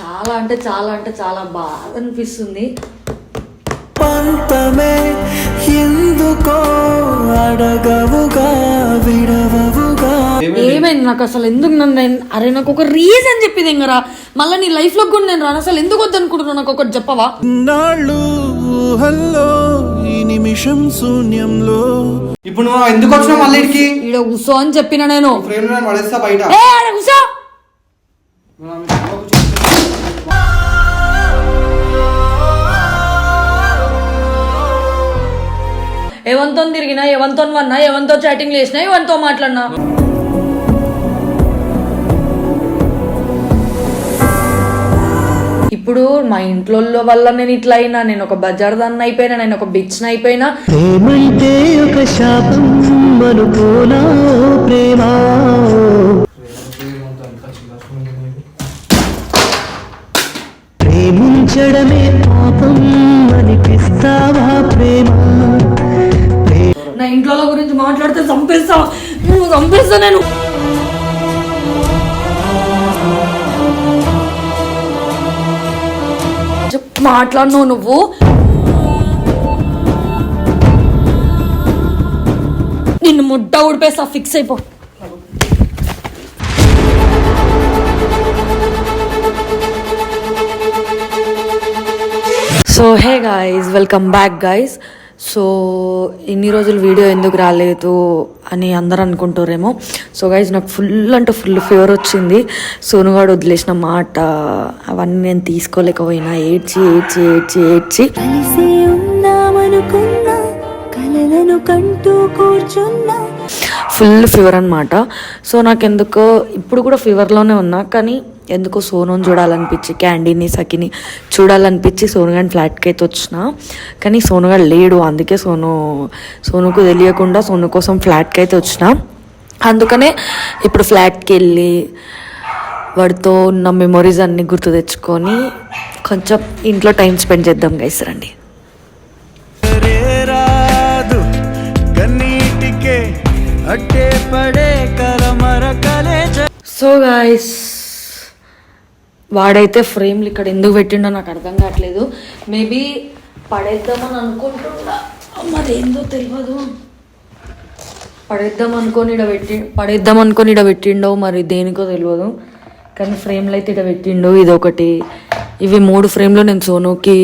చాలా అంటే చాలా అంటే చాలా బాధ అనిపిస్తుంది. పంతమే ఎందుకో అడగవుగా విడవవుగా. ఏమైంది? నాకు అసలు ఎందుకు నన్ను నేను- అరే నాకు ఒక రీజన్ చెప్పింది ఇంకరా మళ్ళీ నీ లైఫ్లో కూడా నేను రాను. అసలు ఎందుకు వద్దనుకుంటున్నావు? నాకు ఒకటి చెప్పవా? నాళ్ళు ఈ నిమిషం శూన్యంలో. ఇప్పుడు నువ్వు ఎందుకు వచ్చినావు మళ్ళీ ఇక్కడికి? ఈడ కూసో అని చెప్పిన నేను. ఫ్రేమ్ పడేస్తా బయట. ఏ ఆడ కూసో. ఎవరితో తిరిగినా ఎవరితో వన్నా ఎవరితో చాటింగ్ చేసినా ఎవరితో మాట్లాడినా. ఇప్పుడు మా ఇంట్లో వల్ల నేను ఇట్లా అయినా నేను ఒక బజార్ దాన్ని అయిపోయినా నేను ఒక బిచ్ అయిపోయినా. ఏమైతే ఒక శాపం ప్రేమ? ప్రేమించడమే పాపం అనిపిస్తావా ప్రేమ? చంపేస్తా నేను. మాట్లాడినావు నువ్వు. నిన్ను ముడ్డ ఊడిపేస్తా ఫిక్స్ అయిపో. So hey guys welcome back guys so ఇన్ని రోజులు వీడియో ఎందుకు రాలేదు అని అందరు అనుకుంటారేమో. సో గైజ్ నాకు ఫుల్ అంటే ఫుల్ ఫీవర్ వచ్చింది. సోనుగాడు వదిలేసిన మాట అవన్నీ నేను తీసుకోలేకపోయినా. ఏడ్చి ఏడ్చి ఏడ్చి ఏడ్చి. కలిసి ఉందామనుకున్నా కలలను కంటూ కూర్చున్నా. ఫుల్ ఫీవర్ అనమాట సో నాకు ఎందుకో ఇప్పుడు కూడా ఫీవర్లోనే ఉన్నా కానీ ఎందుకో సోనుని చూడాలనిపించి క్యాండీని సఖిని చూడాలనిపించి సోనుగాని ఫ్లాట్కి అయితే వచ్చిన. కానీ సోనుగాడు లేడు అందుకే సోను సోనుకు తెలియకుండా సోను కోసం ఫ్లాట్కి అయితే వచ్చిన. అందుకనే ఇప్పుడు ఫ్లాట్కి వెళ్ళి వాడితో ఉన్న మెమొరీస్ అన్నీ గుర్తు తెచ్చుకొని కొంచెం ఇంట్లో టైం స్పెండ్ చేద్దాం గైస్ రండి. సో గాయస్ వాడైతే ఫ్రేమ్లు ఇక్కడ ఎందుకు పెట్టిండో నాకు అర్థం కావట్లేదు. మేబీ పడేద్దామని అనుకుంటున్నా. మరి ఏందో తెలియదు పడేద్దాం అనుకొని ఇడ పెట్టి పడేద్దాం అనుకొని ఇడ పెట్టిండో మరి దేనికో తెలియదు కానీ ఫ్రేమ్లు అయితే ఇడ పెట్టిండు ఇది ఒకటి ఇవి మూడు ఫ్రేమ్లు నేను సోనూకి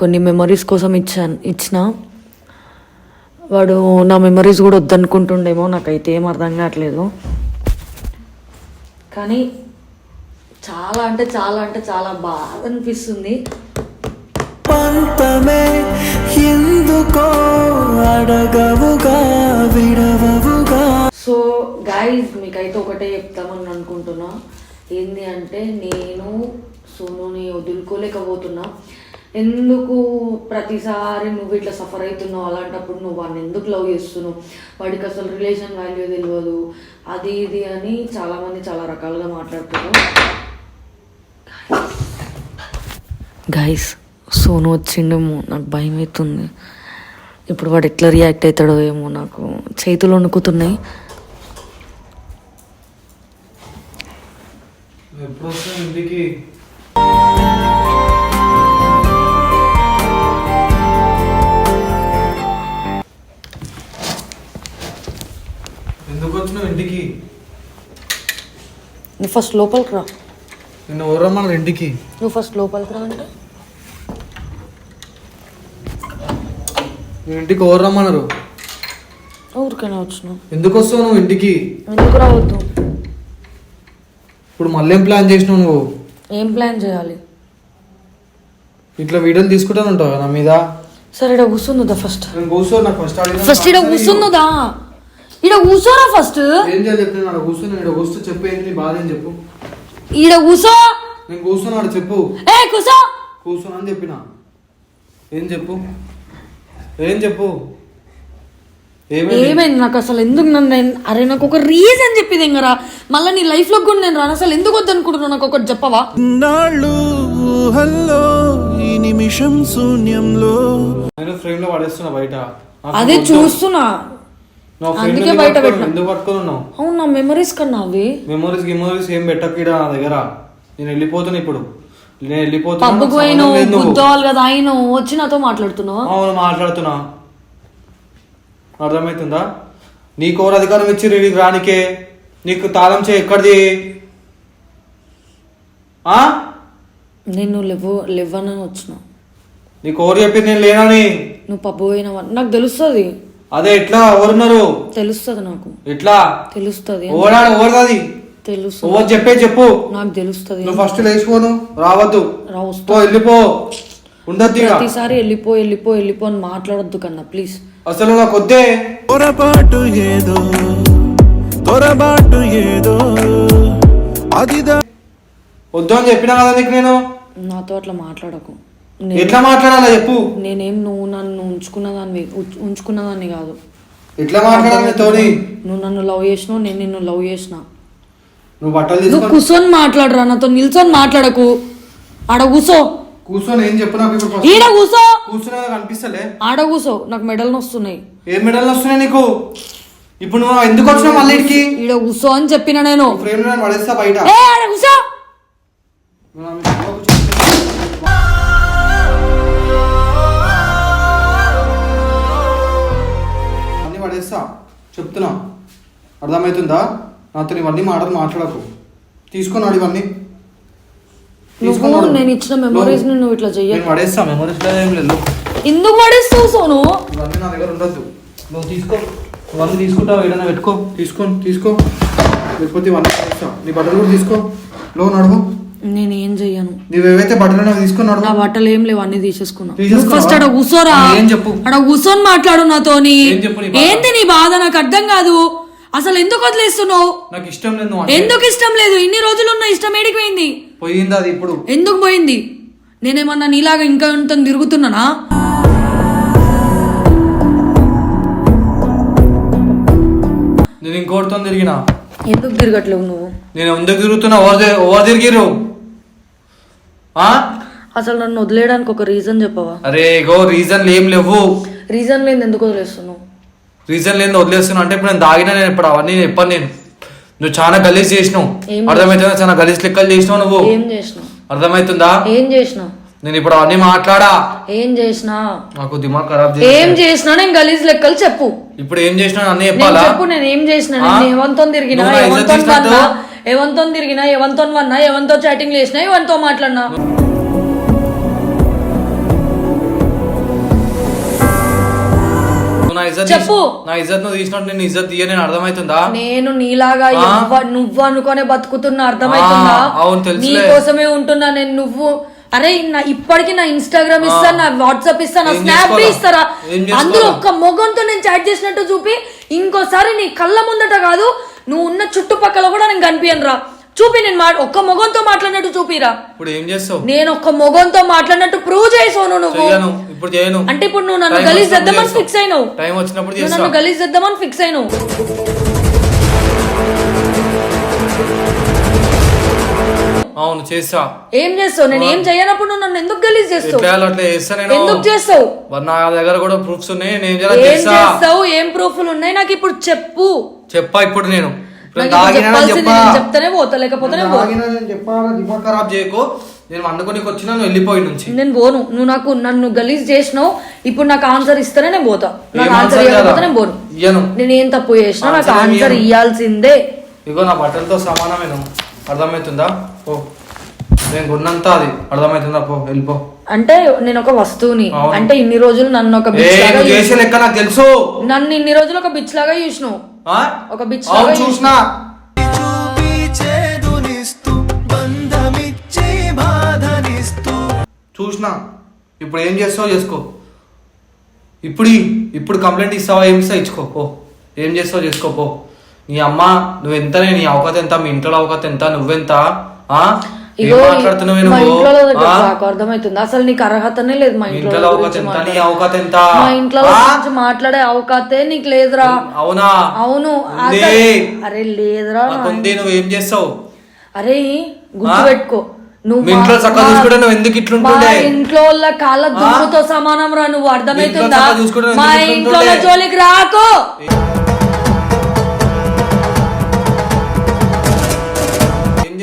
కొన్ని మెమరీస్ కోసం ఇచ్చాను ఇచ్చిన. వాడు నా మెమరీస్ కూడా వద్దనుకుంటుండేమో నాకైతే ఏం అర్థం కావట్లేదు. కానీ చాలా అంటే చాలా అంటే చాలా బాధ అనిపిస్తుంది. పంతమే ఎందుకో అడగవుగా విడవవుగా. సో గాయస్ మీకైతే ఒకటే చెప్తామని అనుకుంటున్నా. ఏంది అంటే నేను సోనుని వదులుకోలేకపోతున్నా. ఎందుకు ప్రతిసారి నువ్వు ఇట్లా సఫర్ అవుతున్నావు? అలాంటప్పుడు నువ్వు వాడిని ఎందుకు లవ్ చేస్తున్నావు? వాడికి అసలు రిలేషన్ వాల్యూ తెలియదు అది ఇది అని చాలామంది చాలా రకాలుగా మాట్లాడుతున్నారు. గాయస్ సోను వచ్చిండేమో నాకు భయం అవుతుంది ఇప్పుడు వాడు ఎట్లా రియాక్ట్ అవుతాడో ఏమో నాకు చేతులు వణుకుతున్నాయి. ఎందుకు వచ్చినావు ఇంటికి? ఫస్ట్ లోపలికి రా. నిన్ను ఎవరు రమ్మన్నారు ఇంటికి? నువ్వు ఫస్ట్ లోపలికి రా అంటే. నీ ఇంటికి ఎవరు రమ్మన్నారు ఊరికైనా వచ్చినావు. ఎందుకు వస్తావు నువ్వు ఇంటికి? ఎందుకు రావద్దు? ఇప్పుడు మళ్ళీ ఏం ప్లాన్ చేసినావు నువ్వు? ఏం ప్లాన్ చేయాలి? ఇట్లా వీడియోలు తీసుకుంటాను ఉంటావు నా మీద? సరే ఇక్కడ కూర్చుందా ఫస్ట్ నేను కూర్చో నాకు ఫస్ట్ అడిగిన ఫస్ట్ ఇక్కడ కూర్చుందా ఈడ కూర్చోరా ఫస్ట్ ఏం చేయాలి చెప్పు నేను కూర్చొని ఇక్కడ కూర్చో చెప్పు ఏంటి నీ బాధ ఏం చెప్పు. ఈడ కూర్చో నేను కూర్చున్నాడు చెప్పు. ఏ కూర్చో కూర్చోను అని చెప్పిన. ఏం చెప్పు? ఏం చెప్పు? ఏమైంది? నాకు అసలు ఎందుకు నన్ను నేను- అరే నాకు ఒక రీజన్ చెప్పింది ఇంకరా మళ్ళీ నీ లైఫ్లో కూడా నేను రాను. అసలు ఎందుకు వద్దనుకుంటున్నావు? నాకు ఒకటి చెప్పవా? నాళ్ళు ఊహల్లో ఈ నిమిషం శూన్యంలో. నేను ఫ్రేమ్లో పడేస్తున్నా బయట. నాకు అదే వద్దు. చూస్తున్నా. అందుకే బయట. ఎందుకు పట్టుకొని ఉన్నావు? అవును నా మెమరీస్ కన్నా అవి? మెమోరీస్ గిమోరీస్ ఏం పెట్టకీడా నా దగ్గర. నేను వెళ్ళిపోతున్నా ఇప్పుడు. నేను వెళ్ళిపోతున్నా పబ్బుకు నాకు పోయిన. గుద్దవాలి కదా ఆయన వచ్చి నాతో మాట్లాడుతున్నావా? అవును మాట్లాడుతున్నా. అర్థమవుతుందా నీకు ఎవరు అధికారం ఇచ్చి నీకు రానికే నీకు తాళం చే ఎక్కడిది? ఆ? నేను లేవు లేవని వచ్చిన. నీకు ఎవరు చెప్పి నేను లేనని. నువ్వు పబ్బు పోయినావా? నాకు తెలుస్తుంది. అదే ఎట్లా? ఎవరున్నారు? తెలుస్తుంది నాకు. ఎట్లా? తెలుస్తుంది. ఓడా ఓడది తెలుస్తుంది. ఓవర్ చెప్పే చెప్పు. నాకు తెలుస్తుంది. నువ్వు ఫస్ట్ లేచిపోను. రావద్దు. రా వస్తా. పో వెళ్ళిపో. ఉండద్దు ప్రతిసారి వెళ్ళిపో వెళ్ళిపో వెళ్ళిపో అని మాట్లాడొద్దు కన్నా ప్లీజ్ అసలు నాకు వద్దే. పొరపాటు ఏదో పొరపాటు ఏదో అది వద్దు అని చెప్పినా కదా నీకు నేను? నాతో అట్లా మాట్లాడకు. ఎట్లా మాట్లాడాలా చెప్పు. నేనేం నువ్వు నన్ను ఉంచుకున్న దాన్ని ఉంచుకున్న దాన్ని కాదు. ఎట్లా మాట్లాడాలి నీతోని నువ్వు నన్ను లవ్ చేసినావు నేను నిన్ను లవ్ చేసిన. నువ్వు బట్టలు నువ్వు కూర్చొని మాట్లాడరా నాతో నిల్చొని మాట్లాడకు. ఆడ కూసో. కూర్చొని ఏం చెప్పు నాకు ఇప్పుడు. ఈడ కూసో. కూర్చున్నా కనిపిస్తలే. ఆడ కూసో నాకు మెడల్ వస్తున్నాయి ఏం మెడల్ వస్తున్నాయి నీకు? ఇప్పుడు నువ్వు ఎందుకు వచ్చినావు మళ్ళీ ఇటుకి ఈడ కూసో అని చెప్పిన నేను. ఫ్రేమ్ పడేస్తా బయట. ఏ ఆడ కూసో. పడేస్తా చెప్తున్నా. అర్థమవుతుందా నాతో ఇవన్నీ మాటలు మాట్లాడకు. తీసుకున్నాడు ఇవన్నీ. తీసుకున్నాడు. నేను ఇచ్చిన మెమరీస్ నువ్వు ఇట్లా చెయ్య నేను పడేస్తా. మెమరీస్ ఏం లేదు. ఎందుకు పడేస్తావు సోను? ఇవన్నీ నా దగ్గర ఉండొద్దు. నువ్వు తీసుకో. ఇవన్నీ తీసుకుంటావు. ఏదైనా పెట్టుకో. తీసుకో తీసుకో. లేకపోతే ఇవన్నీ నీ బట్టలు కూడా తీసుకో. లో నడువు నేను ఏం చెయ్యను. నువ్వేవైతే బట్టలు ఉన్నావో తీసుకొని నా బట్టలు ఏం లేవు అన్ని తీసేసుకున్నా. తీసేసుకున్నావా? ఫస్ట్ ఆడ కూసోరా. ఏం చెప్పు? ఆడ కూసోని మాట్లాడు నాతోని. ఏం చెప్పు నీ బాధ? ఏంది నీ బాధ? నాకు అర్థం కాదు. అసలు ఎందుకు వదిలేస్తున్నావు? నాకు ఇష్టం లేదు. ఎందుకు ఇష్టం లేదు? ఇన్ని రోజులు ఉన్న ఇష్టం ఏడికి పోయింది? పోయింది అది ఇప్పుడు. ఎందుకు పోయింది? నేనేమన్నా నీలాగా ఇంకా ఉంటుంది తిరుగుతున్నానా? నేను ఇంకోటితో తిరిగిన. ఎందుకు తిరగట్లేవు నువ్వు? నేను ఎందుకు తిరుగుతున్నా? ఓవర్ తిరిగిరు? అసలు నన్ను వదిలేయడానికి ఒక రీజన్ చెప్పవా? అరే గో రీజన్లు ఏం లేవు. రీజన్ లేదు ఎందుకు వదిలేస్తున్నావు? రీజన్ లేదు వదిలేస్తున్నా అంటే ఇప్పుడు నేను దాగినా నేను ఇప్పుడు అవన్నీ చెప్పాను నేను. నువ్వు చాలా గలీజ్ చేసినావు. ఏం అర్థమవుతుందా చాలా గలీజ్ లెక్కలు చేసినావు నువ్వు. ఏం చేసినావు? అర్థమవుతుందా ఏం చేసినావు? నేను ఇప్పుడు అవన్నీ మాట్లాడా? ఏం చేసినా? నాకు దిమాగ్ ఖరాబ్ ఏం చేసి చేసినా నేను గలీజ్ లెక్కలు చెప్పు. ఇప్పుడు ఏం చేసినా అన్నీ నేను చెప్పాలా? చెప్పు నేను ఏం చేసిన? నేను ఎవంతో తిరిగినా? ఎవంతో తిరిగినా ఎవంతో వన్నా ఎవంతో చాటింగ్ చేసినా ఎవంతో మాట్లాడినా చెప్పు. నా ఇజ్జత్ నువ్వు తీసినట్టు నేను ఇజ్జత్ తీయ నేను అర్థమవుతుందా నేను నీలాగా నువ్వు అనుకోనే బతుకుతున్నా అర్థమవుతుందా అవును, తెలుసులే. నీ కోసమే ఉంటున్నా నేను నువ్వు అరే నా ఇప్పటికి నా ఇన్స్టాగ్రామ్ ఇస్తా నా వాట్సాప్ ఇస్తా నా స్నాప్? ఇస్తారా? అందులో ఒక్క మొగంతో నేను చాట్ చేసినట్టు చూపి ఇంకోసారి నీ కళ్ళ ముందట కాదు నువ్వు ఉన్న చుట్టుపక్కల కూడా నేను కనిపించను రా చూపి నేను మా ఒక్క మొగంతో మాట్లాడినట్టు చూపిరా. ఇప్పుడు ఏం చేస్తావు? నేను ఒక్క మొగంతో మాట్లాడినట్టు ప్రూవ్ చేసాను నువ్వు. ఇప్పుడు చేయను. అంటే ఇప్పుడు నువ్వు నన్ను గలీజ్ చేద్దామని. ఫిక్స్ అయినావు. టైం వచ్చినప్పుడు నన్ను గలీజ్ చేద్దామని ఫిక్స్ అయినావు. అవును చేస్తా ఏం చేస్తావు? నేను ఏం చేయనప్పుడు నువ్వు నన్ను ఎందుకు గలీజ్ చేస్తావు? ఎట్లా అట్లా చేస్తా నేను. ఎందుకు చేస్తావు? మరి నా దగ్గర కూడా ప్రూఫ్స్ ఉన్నాయి నేను ఏం చేస్తావు? ఏం ప్రూఫ్లు ఉన్నాయి? నాకు ఇప్పుడు చెప్పు. చెప్పా ఇప్పుడు నేను. చెప్తానే పోతా లేకపోతే ఖరాబ్ చేయకు. నేను వండుకొని వచ్చినా నువ్వు వెళ్ళిపోయి నుంచి. నేను పోను. నువ్వు నాకు నన్ను గలీజ్ చేసినావు. ఇప్పుడు నాకు ఆన్సర్ ఇస్తేనే నేను పోతా. నాకు ఆన్సర్ ఇవ్వకపోతే? నేను పోను. నేను ఏం తప్పు చేసినా నాకు ఆన్సర్. ఇవ్వాల్సిందే ఇగో నా బట్టలతో సమానమే నువ్వు అర్థమవుతుందా? ఓ నేను కొన్నంతా అది అర్థమవుతుందా? పో వెళ్ళిపో అంటే నేను ఒక వస్తువుని. అంటే ఇన్ని రోజులు నన్ను ఒక బిచ్ లాగా చేసే. లెక్క నాకు తెలుసు. నన్ను ఇన్ని రోజులు ఒక బిచ్ లాగా చూసినావు. ఆ? ఒక అవును లాగా చూసినా. చూసినా. ఇప్పుడు ఏం చేస్తావో చేసుకో. ఇప్పుడు ఇప్పుడు కంప్లైంట్ ఇస్తావా ఏం ఇస్తావు ఇచ్చుకో పో. ఏం చేస్తావో చేసుకో పో. నీ అమ్మ నువ్వు ఎంతనే నీ అవకాశ ఎంత మీ ఇంట్లో అవకాశ ఎంత నువ్వెంత ఇగో మాట్లాడుతున్నావు నువ్వు? నాకు అర్థమవుతుంది. అసలు నీకు అర్హతనే లేదు మా ఇంట్లో అవకాశ ఎంత? మా ఇంట్లో? గురించి మాట్లాడే అవకాశే నీకు లేదురా. అవునా? అవును అరే లేదురా నువ్వు ఏం చేస్తావు? అరే గుర్తుపెట్టుకో. నువ్వు ఇంట్లో చక్కగా చూసుకుంటే నువ్వు ఎందుకు ఇట్లుంటుండే? ఇంట్లో వాళ్ళ కాళ్ళ దుమ్ముతో సమానం రా నువ్వు అర్థమవుతుందా? నువ్వు మా ఇంట్లో? జోలికి రాకో.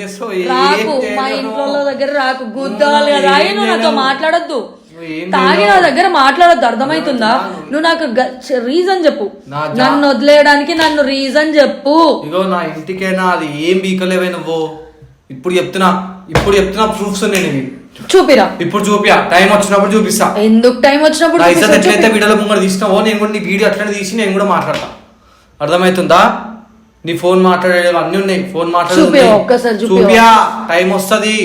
చేస్తావు రాకు మా. ఇంట్లో దగ్గర రాకు గుద్దాలి కదా. నువ్వు నాతో. మాట్లాడొద్దు. తాగి నా. దగ్గర మాట్లాడొద్దు అర్థమవుతుందా నువ్వు నాకు రీజన్ చెప్పు. నన్ను వదిలేయడానికి నన్ను రీజన్ చెప్పు. ఇగో నా ఇంటికైనా? అది ఏం బీకలేవే నువ్వు? ఇప్పుడు చెప్తున్నా ఇప్పుడు చెప్తున్నా ప్రూఫ్స్ ఉన్నాయి ఇవి చూపిరా. ఇప్పుడు చూపియా. టైం వచ్చినప్పుడు చూపిస్తా. ఎందుకు టైం వచ్చినప్పుడు ఎట్లయితే. వీడియోలో ముంగడు తీసినావో నేను కూడా నీ వీడియో అట్లనే తీసి నేను కూడా మాట్లాడతా. అర్థమవుతుందా నీ ఫోన్ మాట్లాడేవి అన్ని ఉన్నాయి ఫోన్ ఒక్కసారి. చూపియా టైం వస్తుంది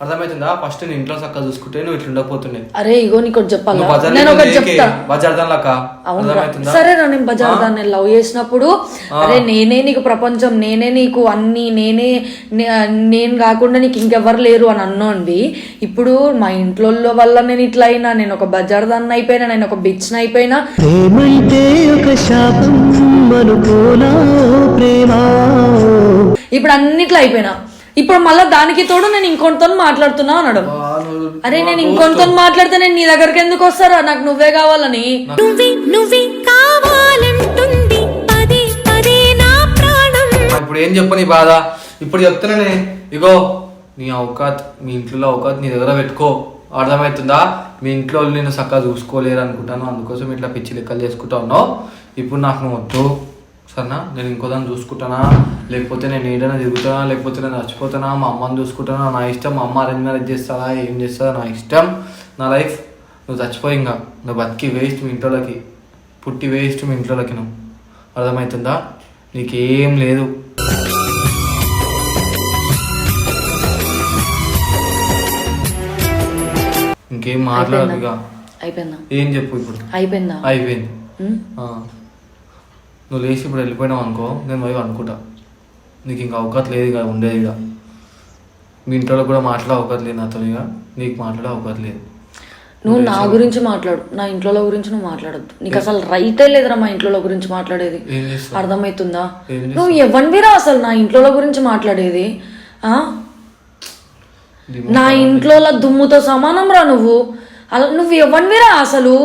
అర్థమవుతుందా ఫస్ట్ నేను ఇంట్లో చక్కగా చూసుకుంటే నువ్వు ఇట్లా ఉండకపోతుండే. అరే ఇగో నీకు చెప్పాలా? బజార్ నేను ఒకటి చెప్తా. బజార్దాన్ లక్క అవును అర్థమవుతుందా సరే రా నేను బజార్ దాన్ని లవ్ చేసినప్పుడు అరే నేనే నీకు ప్రపంచం నేనే నీకు అన్ని నేనే నేను కాకుండా నీకు ఇంకెవ్వరు లేరు అని అన్నోండి. ఇప్పుడు మా ఇంట్లో వల్ల నేను ఇట్లా అయినా నేను ఒక బజార్ దాన్ని అయిపోయినా నేను ఒక బిచ్ అయిపోయినా. ప్రేమంటే ఒక శాపం అనుకోనా ప్రేమ? ఇప్పుడు అన్నిట్లో అయిపోయినా. ఇప్పుడు మళ్ళీ దానికి తోడు నేను ఇంకొంతో మాట్లాడుతున్నా అన్నాడు అరే నేను ఇంకొంతో మాట్లాడితే నేను నీ దగ్గరికి ఎందుకు వస్తారా? నాకు నువ్వే కావాలని. నువ్వే నువ్వే కావాలంటుంది. పదే పదే నా ప్రాణం. ఇప్పుడు ఏం చెప్పు నీ బాధ? ఇప్పుడు చెప్తున్నానే. ఇగో నీ అవకాత్ మీ ఇంట్లో అవకాత్ నీ దగ్గర పెట్టుకో. అర్థమవుతుందా? మీ ఇంట్లో వాళ్ళు నేను చక్కగా చూసుకోలేరు అనుకుంటాను. అందుకోసం ఇట్లా పిచ్చి లెక్కలు చేసుకుంటా ఉన్నావు. ఇప్పుడు నాకు నువ్వు వద్దు. సరేనా నేను ఇంకో దాన్ని చూసుకుంటానా? లేకపోతే నేను ఏదైనా తిరుగుతానా? లేకపోతే నేను చచ్చిపోతానా? మా అమ్మని చూసుకుంటానా? నా ఇష్టం మా అమ్మ అరేంజ్ మ్యారేజ్ చేస్తారా ఏం చేస్తారా నా ఇష్టం నా లైఫ్. నువ్వు చచ్చిపోయి ఇంకా నువ్వు బతికి వేస్ట్ మీ ఇంట్లోకి పుట్టి వేస్ట్ మీ ఇంట్లోకి నువ్వు. అర్థమవుతుందా? నీకేం లేదు. ఇంకేం మాట్లాడదు ఇక. అయిపోయిందా? ఏం చెప్పు ఇప్పుడు? అయిపోయిందా? అయిపోయింది. నువ్వు లేచి ఇప్పుడు వెళ్ళిపోయినావు అనుకో నేను పోయి అనుకుంటా నీకు ఇంకా అవకాశం లేదు ఇక ఉండేది ఇక. మీ ఇంట్లో కూడా మాట్లాడే అవకాశం లేదు నాతో ఇక. నీకు మాట్లాడే అవకాశం లేదు. నువ్వు నా గురించి మాట్లాడు. నా ఇంట్లో గురించి నువ్వు మాట్లాడద్దు. నీకు అసలు రైటే లేదురా మా ఇంట్లో గురించి మాట్లాడేది. అర్థమవుతుందా? నువ్వు ఎవరివిరా అసలు నా ఇంట్లో గురించి మాట్లాడేది? నా ఇంట్లో దుమ్ముతో సమానం రా నువ్వు. అలా నువ్వు ఎవరివిరా అసలు?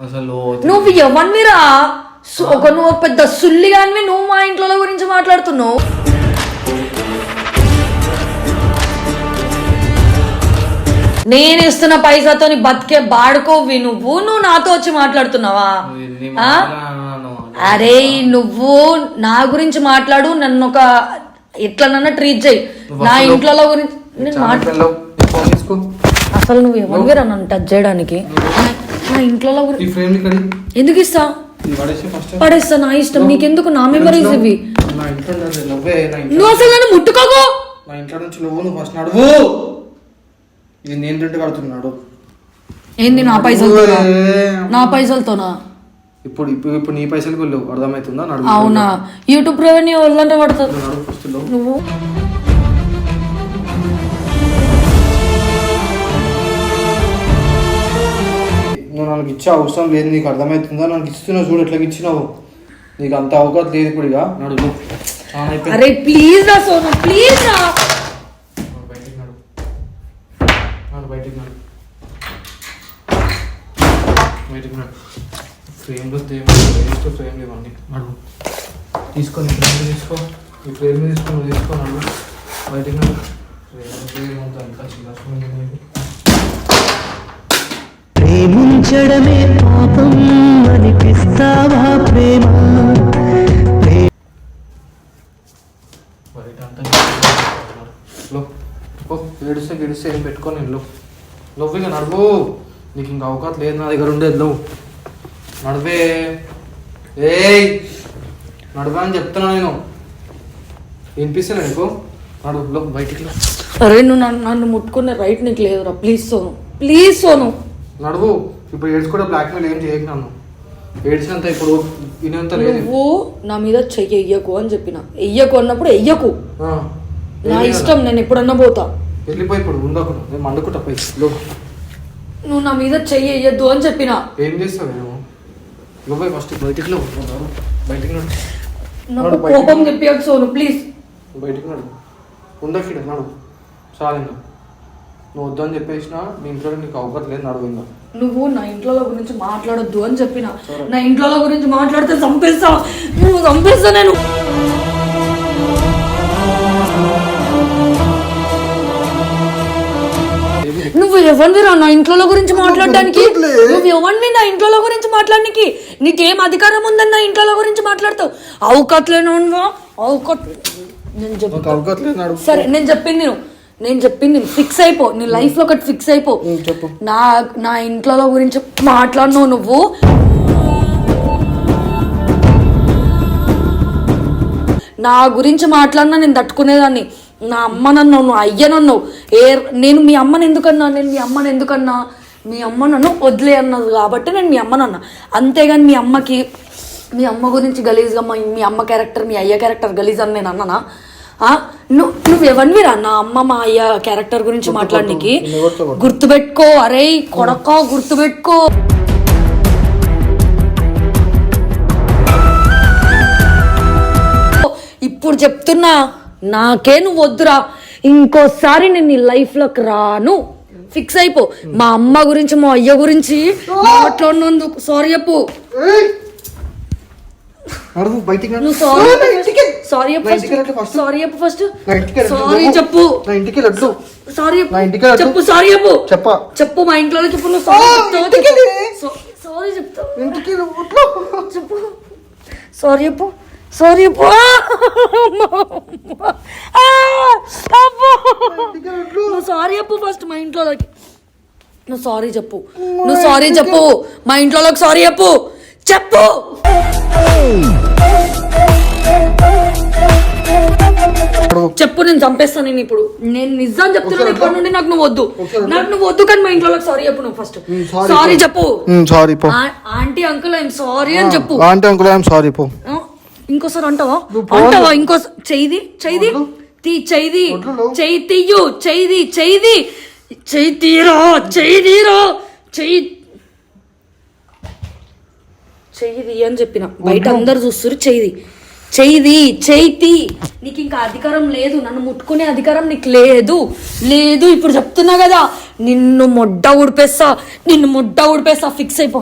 అసలు నువ్వు ఎవరివిరా సు- ఒక నువ్వు పెద్ద సుల్లిగానివి నువ్వు మా ఇంట్లో గురించి మాట్లాడుతున్నావు. నేను ఇస్తున్న పైసాతో బతికే బాడుకోవి నువ్వు నువ్వు నాతో వచ్చి మాట్లాడుతున్నావా. అరే నువ్వు నా గురించి మాట్లాడు నన్ను ఒక ఎట్లనన్నా ట్రీట్ చేయి. నా ఇంట్లో గురించి నేను చాలా మాట్లా పిల్లలు, ఈ ఫోన్ తీసుకో. అసలు నువ్వు నన్ను టచ్ చేయడానికి? నా ఇంట్లో ఎందుకు ఇస్తా ఇది పడేసి ఫస్ట్ పడేస్తా నా ఇష్టం. నీకెందుకు? నా మెమరీస్ ఇవి. నువ్వే అసలు నన్ను ముట్టుకోకు! నా ఇంట్లో నుంచి నువ్వు నువ్వు ఫస్ట్ నడువు! ఇది నేను తింటే కడుతున్నాడు ఏంది నా పైసలతోనా? నా పైసలతోనా? ఇప్పుడు ఇప్పుడు ఇప్పుడు నీ పైసలు కొల్లు అర్థమవుతుందా? నడువు. అవునా? యూట్యూబ్ రెవెన్యూ వల్లంటే పడుతుంది నువ్వు? నువ్వు నాకు ఇచ్చే అవసరం లేదు నీకు అర్థమవుతుందా? నాకు ఇస్తున్నావు చూడు ఎట్లా ఇచ్చినావు. నీకు అంత అవకాశం లేదు ఇప్పుడు ఇక. అయిపోయింది. అరే ప్లీజ్ రా సోను ప్లీజ్ రా. నడు బయటికి నడు. నడు బయటికి నడు. బయటికి నడు. ఫ్రేమ్లో వేస్ట్ ఫ్రేమ్ ఇవన్నీ నడు. తీసుకొని ఫ్రేమ్ తీసుకో. ఈ ఫ్రేమ్ తీసుకో తీసుకో నడు. బయటికి నడు. ఫ్రేమ్ ఫ్రేమ్ అంతా ఇంకా చిన్న ప్రేమించడమే పాపం అనిపిస్తావా ప్రేమ? ఏడిస్తే గిడిస్తే ఏం పెట్టుకొని వెళ్ళు నువ్వు ఇక నడువు. నీకు ఇంకా అవకాశం లేదు నా దగ్గర ఉండేది నువ్వు నడివే. ఏయ్ నడువా అని చెప్తున్నా నేను. వినిపిస్తున్నా నీకు? నడు లో బయటికి అరే నువ్వు నన్ను నన్ను ముట్టుకునే రైట్ నీకు లేదురా. ప్లీజ్ సోను. ప్లీజ్ సోను. నడువు. ఇప్పుడు ఏడ్స్ కూడా బ్లాక్మెయిల్ ఏం చేయకు నన్ను. ఏడ్చినంత ఇప్పుడు వినేంత లేదు. నువ్వు నా మీద చెయ్యి ఎయ్యకు అని చెప్పిన. ఎయ్యకు అన్నప్పుడు ఎయ్యకు. ఆ. నా ఇష్టం నేను ఎప్పుడన్నా పోతా. వెళ్ళిపోయి ఇప్పుడు ఉండకు నేను మండుకుంటా పై లో నువ్వు నా మీద చెయ్యి ఎయ్యద్దు అని చెప్పిన. ఏం చేస్తావు నేను? నువ్వే ఫస్ట్ బయటికి లో. బయటికి నడు. నాకు నడు బయటికి. కోపం తెప్పియకు సోను ప్లీజ్ బయటికి నడు. ఉండకిడ నడు. చాలు నువ్వు వద్దని చెప్పేసిన మీ ఇంట్లో నీకు అవకాశం లేదు నడువు ఇంకా నువ్వు నా ఇంట్లో గురించి మాట్లాడొద్దు అని చెప్పిన. నా ఇంట్లో గురించి మాట్లాడితే చంపేస్తా. నువ్వు చంపేస్తా నేను. నువ్వు ఎవరివిరా నా ఇంట్లో గురించి మాట్లాడడానికి? నువ్వు ఎవరివి నా ఇంట్లో గురించి మాట్లాడడానికి? నీకేం అధికారం ఉందని నా ఇంట్లో గురించి మాట్లాడతావు? అవుకట్లేను అవుకట్ నేను చెప్పు. సరే నేను చెప్పింది నువ్వు నేను చెప్పింది ఫిక్స్ అయిపో నీ లైఫ్లో ఒకటి ఫిక్స్ అయిపో. నా నా ఇంట్లో గురించి మాట్లాడినావు నువ్వు. నా గురించి మాట్లాడినా నేను తట్టుకునేదాన్ని. నా అమ్మ నన్ను నువ్వు అయ్యనన్నావు ఏ నేను మీ అమ్మని ఎందుకన్నా? నేను మీ అమ్మని ఎందుకన్నా? మీ అమ్మ నన్ను వదిలే అన్నది కాబట్టి నేను మీ అమ్మని అన్నా. అంతేగాని మీ అమ్మకి మీ అమ్మ గురించి గలీజ్గా మా- మీ అమ్మ క్యారెక్టర్ మీ అయ్య క్యారెక్టర్ గలీజ్ అని నేను అన్నానా? నువ్వు నువ్వు ఎవరివిరా నా అమ్మ మా అయ్య క్యారెక్టర్ గురించి మాట్లాడడానికి గుర్తుపెట్టుకో అరే కొడక గుర్తుపెట్టుకో. ఇప్పుడు చెప్తున్నా నాకే నువ్వు వద్దురా ఇంకోసారి నేను నీ లైఫ్లోకి రాను. ఫిక్స్ అయిపో. మా అమ్మ గురించి మా అయ్య గురించి మాట్లాడినందుకు సారీ చెప్పు. నడువు బయటికి. నువ్వు సారీ చెప్పు. సారీ చెప్పు ఫస్ట్. సారీ చెప్పు నా ఇంటికి లడ్డు సారీ నా ఇంటికి చెప్పు. సారీ చెప్పు చెప్పా. చెప్పు. మా ఇంట్లో చెప్పు నువ్వు సారీ చెప్తావా? ఇంటికి చెప్పు. సారీ చెప్పు. సారీ చెప్పు! నువ్వు సారీ చెప్పు ఫస్ట్ మా ఇంట్లో నువ్వు సారీ చెప్పు. నువ్వు సారీ చెప్పు. మా ఇంట్లో సారీ చెప్పు. చెప్పు. చెప్పు నేను చంపేస్తాను నేను ఇప్పుడు. నేను నిజం చెప్తున్నాను ఇప్పటి నుండి నాకు నువ్వు వద్దు. నాకు నువ్వు వద్దు కానీ మా ఇంట్లో సారీ చెప్పు నువ్వు ఫస్ట్ సారీ చెప్పు. సారీ పో. ఆంటీ అంకుల్ ఐఎమ్ సారీ అని చెప్పు. ఆంటీ అంకుల్ ఐఎమ్ సారీ పో. ఇంకోసారి అంటావా. అంటావా? ఇంకోసారి చెయ్యి చెయ్యి. తీ చెయ్యి. చెయ్యి తీయు చెయ్యి చెయ్యి చెయ్యి తీరా చెయ్యి తీరా చెయ్యి చెయ్యిది అని చెప్పిన. బయట అందరు చూస్తారు చెయ్యిది చెయ్యిది చెయ్యి నీకు ఇంకా అధికారం లేదు. నన్ను ముట్టుకునే అధికారం నీకు లేదు. లేదు ఇప్పుడు చెప్తున్నా కదా. నిన్ను మొడ్డ ఉడిపేస్తా నిన్ను మొడ్డ ఉడిపేస్తా ఫిక్స్ అయిపో.